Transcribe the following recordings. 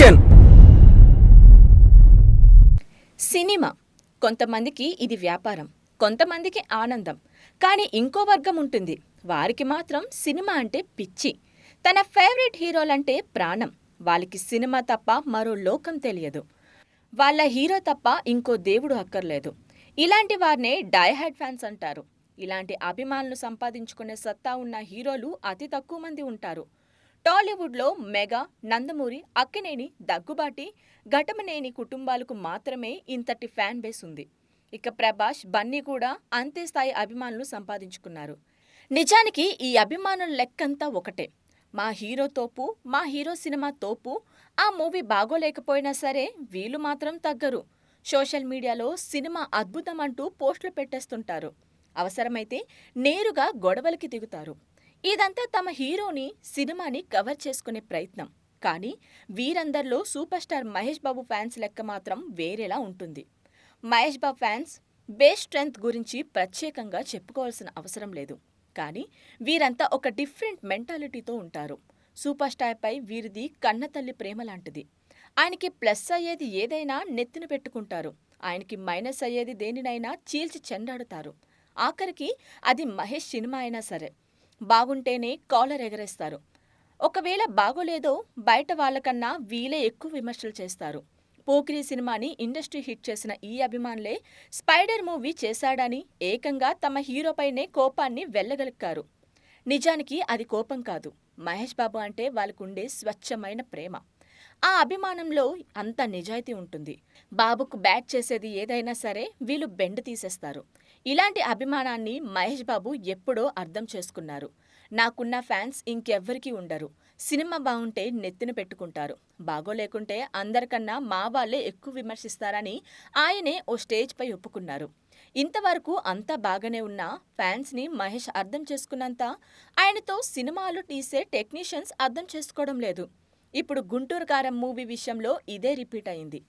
Action cinema. కొంతమందికి ఇది వ్యాపారం కొంతమందికి ఆనందం కానీ ఇంకో వర్గం ఉంటుంది. వారికి మాత్రం సినిమా అంటే పిచ్చి. తన ఫేవరెట్ హీరోలంటే ప్రాణం. వాళ్ళకి సినిమా తప్ప మరో లోకం తెలియదు. వాళ్ళ హీరో తప్ప ఇంకో దేవుడు అక్కర్లేదు. ఇలాంటి వారినే డైహాడ్ ఫ్యాన్స్ అంటారు. ఇలాంటి అభిమానులు సంపాదించుకునే సత్తా ఉన్న హీరోలు అతి తక్కువ మంది ఉంటారు. టాలీవుడ్లో మెగా నందమూరి అక్కినేని దగ్గుబాటి ఘటమనేని కుటుంబాలకు మాత్రమే ఇంతటి ఫ్యాన్ బేస్ ఉంది. ఇక ప్రభాస్ బన్నీ కూడా అంతే స్థాయి అభిమానులు సంపాదించుకున్నారు. నిజానికి ఈ అభిమానుల లెక్కంతా ఒకటే. మా హీరో తోపు మా హీరో సినిమా తోపు ఆ మూవీ బాగోలేకపోయినా సరే వీళ్ళు మాత్రం తగ్గరు. సోషల్ మీడియాలో సినిమా అద్భుతం అంటూ పోస్టులు పెట్టేస్తుంటారు. అవసరమైతే నేరుగా గొడవలకి దిగుతారు. ఇదంతా తమ హీరోని సినిమాని కవర్ చేసుకునే ప్రయత్నం. కానీ వీరందరిలో super star Mahesh Babu fans లెక్క మాత్రం వేరేలా ఉంటుంది. Mahesh Babu fans base strength గురించి ప్రత్యేకంగా చెప్పుకోవాల్సిన అవసరం లేదు. కానీ వీరంతా ఒక డిఫరెంట్ మెంటాలిటీతో ఉంటారు. సూపర్ స్టార్పై వీరిది కన్నతల్లి ప్రేమ లాంటిది. ఆయనకి ప్లస్ అయ్యేది ఏదైనా నెత్తిన పెట్టుకుంటారు. ఆయనకి మైనస్ అయ్యేది దేనినైనా చీల్చి చెండాడుతారు. ఆఖరికి అది మహేష్ సినిమా అయినా సరే. బాగుంటేనే కాలర్ ఎగరేస్తారు. ఒకవేళ బాగోలేదో బయట వాళ్ళకన్నా వీలే ఎక్కువ విమర్శలు చేస్తారు. పోకిరి సినిమాని ఇండస్ట్రీ హిట్ చేసిన ఈ అభిమానులే స్పైడర్ మూవీ చేశాడని ఏకంగా తమ హీరోపైనే కోపాన్ని వెళ్ళగలుక్కారు నిజానికి అది కోపం కాదు. మహేష్ బాబు అంటే వాళ్ళకుండే స్వచ్ఛమైన ప్రేమ. ఆ అభిమానంలో అంత నిజాయితీ ఉంటుంది. బాబుకు బ్యాట్ చేసేది ఏదైనా సరే వీళ్ళు బెండ్ తీసేస్తారు. ఇలాంటి అభిమానాన్ని మహేష్ బాబు ఎప్పుడో అర్థం చేసుకున్నారు. నాకున్న ఫ్యాన్స్ ఇంకెవ్వరికీ ఉండరు. సినిమా బాగుంటే నెత్తిన పెట్టుకుంటారు. బాగోలేకుంటే అందరికన్నా మా వాళ్ళే ఎక్కువ విమర్శిస్తారని ఆయనే ఓ స్టేజ్పై ఒప్పుకున్నారు. ఇంతవరకు అంతా బాగానే ఉన్నా ఫ్యాన్స్ని మహేష్ అర్థం చేసుకున్నంత ఆయనతో సినిమాలు తీసే టెక్నీషియన్స్ అర్థం చేసుకోవడం లేదు. ఇప్పుడు గుంటూరు కారం మూవీ విషయంలో ఇదే రిపీట్ అయింది.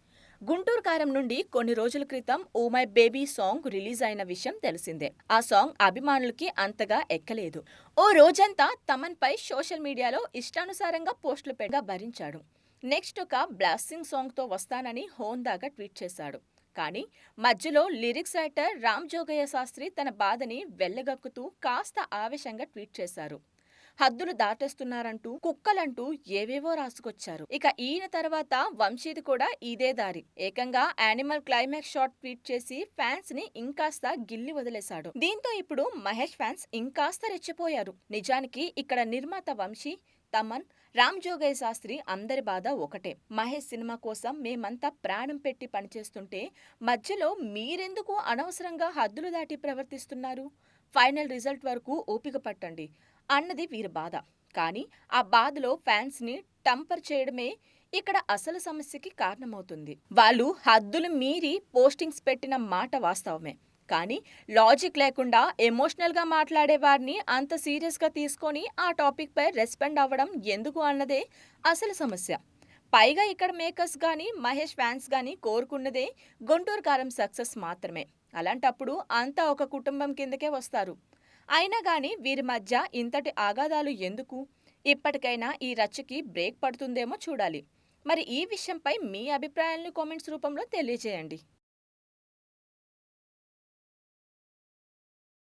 గుంటూరు కారం నుండి కొన్ని రోజుల క్రితం oh my baby song release అయిన విషయం తెలిసిందే. ఆ సాంగ్ అభిమానులకి అంతగా ఎక్కలేదు. ఓ రోజంతా తమన్ పై సోషల్ మీడియాలో ఇష్టానుసారంగా పోస్టులు పెట్టగా భరించాడు. నెక్స్ట్ ఒక బ్లాస్టింగ్ సాంగ్తో వస్తానని హోందాగా ట్వీట్ చేశాడు. కానీ మధ్యలో లిరిక్స్ రైటర్ రామ్ జోగయ్య శాస్త్రి తన బాధని వెళ్ళగక్కుతూ కాస్త ఆవేశంగా ట్వీట్ చేశారు. హద్దులు దాటేస్తున్నారంటూ కుక్కలంటూ ఏవేవో రాసుకొచ్చారు. ఇక ఈయన తర్వాత వంశీది కూడా ఇదే దారి. ఏకంగా యానిమల్ క్లైమాక్స్ షాట్ ట్వీట్ చేసి ఫ్యాన్స్ని ఇంకాస్త గిల్లి వదిలేశాడు. దీంతో ఇప్పుడు మహేష్ ఫ్యాన్స్ ఇంకాస్త రెచ్చిపోయారు. నిజానికి ఇక్కడ నిర్మాత వంశీ తమన్ రామ్ జోగయ్య శాస్త్రి అందరి బాధ ఒకటే. మహేష్ సినిమా కోసం మేమంతా ప్రాణం పెట్టి పనిచేస్తుంటే మధ్యలో మీరెందుకు అనవసరంగా హద్దులు దాటి ప్రవర్తిస్తున్నారు? ఫైనల్ రిజల్ట్ వరకు ఓపిక పట్టండి. అన్నది వీరి బాధ. కానీ ఆ బాధలో ఫ్యాన్స్ని టంపర్ చేయడమే ఇక్కడ అసలు సమస్యకి కారణమవుతుంది. వాళ్ళు హద్దులు మీరి పోస్టింగ్స్ పెట్టిన మాట వాస్తవమే. కానీ లాజిక్ లేకుండా ఎమోషనల్గా మాట్లాడే వారిని అంత సీరియస్గా తీసుకొని ఆ టాపిక్పై రెస్పాండ్ అవ్వడం ఎందుకు అన్నదే అసలు సమస్య. పైగా ఇక్కడ మేకర్స్ కానీ మహేష్ ఫ్యాన్స్ కానీ కోరుకున్నదే గుంటూరు కారం సక్సెస్ మాత్రమే. అలాంటప్పుడు అంతా ఒక కుటుంబం కిందకే వస్తారు. అయినా కానీ వీరి మధ్య ఇంతటి ఆగాధాలు ఎందుకు? ఇప్పటికైనా ఈ రచ్చకి బ్రేక్ పడుతుందేమో చూడాలి. మరి ఈ విషయంపై మీ అభిప్రాయాలను కామెంట్స్ రూపంలో తెలియజేయండి.